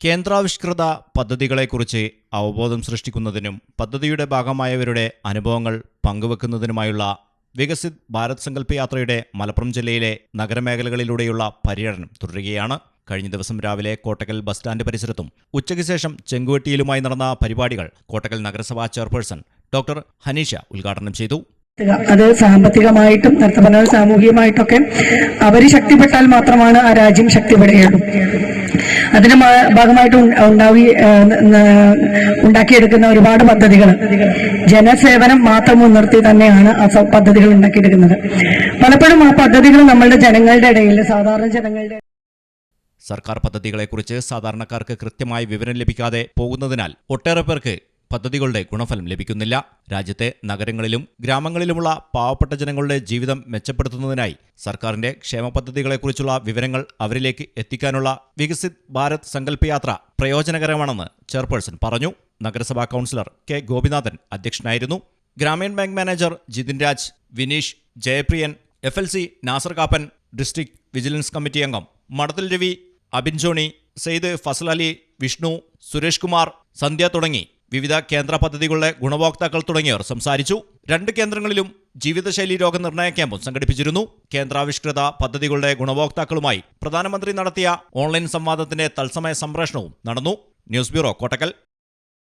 കേന്ദ്രാവിഷ്കൃത പദ്ധതികളെക്കുറിച്ച് അവബോധം സൃഷ്ടിക്കുന്നതിനും പദ്ധതിയുടെ ഭാഗമായവരുടെ അനുഭവങ്ങൾ പങ്കുവെക്കുന്നതിനുമായുള്ള വികസിത് ഭാരത് സങ്കല്പ യാത്രയുടെ മലപ്പുറം ജില്ലയിലെ നഗരമേഖലകളിലൂടെയുള്ള പര്യടനം തുടരുകയാണ്. കഴിഞ്ഞ ദിവസം രാവിലെ കോട്ടക്കൽ ബസ് സ്റ്റാൻഡ് പരിസരത്തും ഉച്ചയ്ക്ക് ശേഷം ചെങ്കുവെട്ടിയിലുമായി നടന്ന പരിപാടികൾ കോട്ടക്കൽ നഗരസഭാ ചെയർപേഴ്സൺ ഡോക്ടർ ഹനീഷ ഉദ്ഘാടനം ചെയ്തു. അത് സാമ്പത്തികമായിട്ടും നേരത്തെ പറഞ്ഞ സാമൂഹികമായിട്ടൊക്കെ അവർ ശക്തിപ്പെട്ടാൽ മാത്രമാണ് ആ രാജ്യം ശക്തിപ്പെടുകയുള്ളൂ. അതിന് ഭാഗമായിട്ട് ഉണ്ട- ഉണ്ടാവി ഉണ്ടാക്കിയെടുക്കുന്ന ഒരുപാട് പദ്ധതികൾ ജനസേവനം മാത്രം മുൻനിർത്തി തന്നെയാണ് ആ പദ്ധതികൾ ഉണ്ടാക്കിയെടുക്കുന്നത്. പലപ്പോഴും ആ പദ്ധതികൾ നമ്മളുടെ ജനങ്ങളുടെ ഇടയിൽ സാധാരണ ജനങ്ങളുടെ സർക്കാർ പദ്ധതികളെക്കുറിച്ച് സാധാരണക്കാർക്ക് കൃത്യമായി വിവരം ലഭിക്കാതെ പോകുന്നതിനാൽ ഒട്ടേറെ പേർക്ക് പദ്ധതികളുടെ ഗുണഫലം ലഭിക്കുന്നില്ല. രാജ്യത്തെ നഗരങ്ങളിലും ഗ്രാമങ്ങളിലുമുള്ള പാവപ്പെട്ട ജനങ്ങളുടെ ജീവിതം മെച്ചപ്പെടുത്തുന്നതിനായി സർക്കാരിന്റെ ക്ഷേമ പദ്ധതികളെക്കുറിച്ചുള്ള വിവരങ്ങൾ അവരിലേക്ക് എത്തിക്കാനുള്ള വികസിത് ഭാരത് സങ്കല്പ യാത്ര പ്രയോജനകരമാണെന്ന് ചെയർപേഴ്സൺ പറഞ്ഞു. നഗരസഭാ കൗൺസിലർ കെ ഗോപിനാഥൻ അധ്യക്ഷനായിരുന്നു. Grameen bank manager Jithin Raj Vineesh Jayapriyan F L C Nasar Kappan district vigilance committee അംഗം മടത്തിൽ രവി അബിൻ ജോണി സെയ്ദ് ഫസൽ അലി വിഷ്ണു സുരേഷ് കുമാർ സന്ധ്യ തുടങ്ങി. വിവിധ കേന്ദ്ര പദ്ധതികളുടെ ഗുണഭോക്താക്കൾ തുടങ്ങിയവർ സംസാരിച്ചു. രണ്ട് കേന്ദ്രങ്ങളിലും ജീവിതശൈലി രോഗനിർണയ ക്യാമ്പും സംഘടിപ്പിച്ചിരുന്നു. കേന്ദ്രാവിഷ്കൃത പദ്ധതികളുടെ ഗുണഭോക്താക്കളുമായി പ്രധാനമന്ത്രി നടത്തിയ ഓൺലൈൻ സംവാദത്തിന്റെ തത്സമയ സംപ്രേഷണവും നടന്നു. News bureau Kottakkal.